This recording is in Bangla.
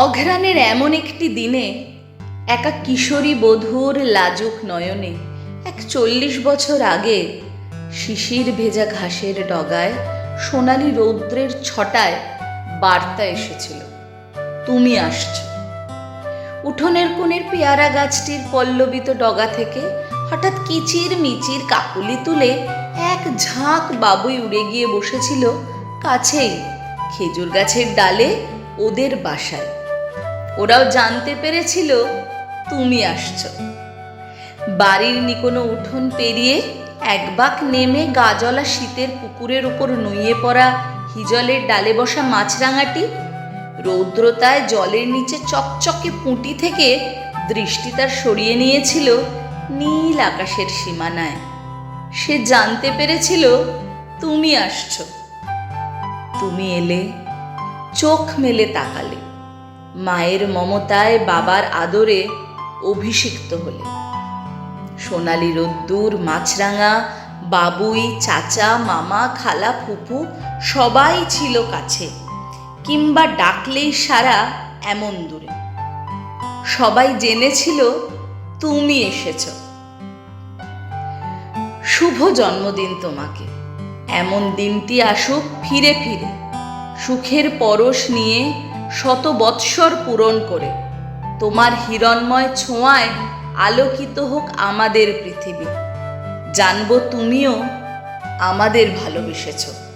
অঘ্রাণের এমন একটি দিনে একা কিশোরী বধূর লাজুক নয়নে এক চল্লিশ বছর আগে শিশির ভেজা ঘাসের ডগায় সোনালি রৌদ্রের ছটায় বার্তা এসেছিল, তুমি আসছো। উঠোনের কোণের পেয়ারা গাছটির পল্লবিত ডগা থেকে হঠাৎ কিচির মিচির কাকুলি তুলে এক ঝাঁক বাবুই উড়ে গিয়ে বসেছিল কাছেই, খেজুর গাছের ডালে ওদের বাসায়। ওরাও জানতে পেরেছিল তুমি আসছো। বাড়ির নিকোনো উঠোন পেরিয়ে এক বাক নেমে গাজলা শীতের পুকুরের উপর নুয়ে পড়া হিজলের ডালে বসা মাছরাঙাটি রৌদ্রতায় জলের নিচে চকচকে পুঁটি থেকে দৃষ্টি তার সরিয়ে নিয়েছিল নীল আকাশের সীমানায়। সে জানতে পেরেছিল তুমি আসছো। তুমি এলে, চোখ মেলে তাকালে। মায়ের মমতায় বাবার আদরে অভিষিক্ত হলে। সোনালি রোদ্দুর, মাছরাঙা, বাবুই, চাচা, মামা, খালা, ফুপু, সবাই ছিল কাছে, কিংবা ডাকলেই সারা এমন দূরে। সবাই জেনেছিল, তুমি এসেছ। শুভ জন্মদিন তোমাকে। এমন দিনটি আসুক ফিরে ফিরে। সুখের পরশ নিয়ে শত বৎসর পূরণ করে। তোমার হিরণময় ছোঁয়ায় আলোকিত হোক আমাদের পৃথিবী। জানব তুমিও আমাদের ভালোবেসেছো।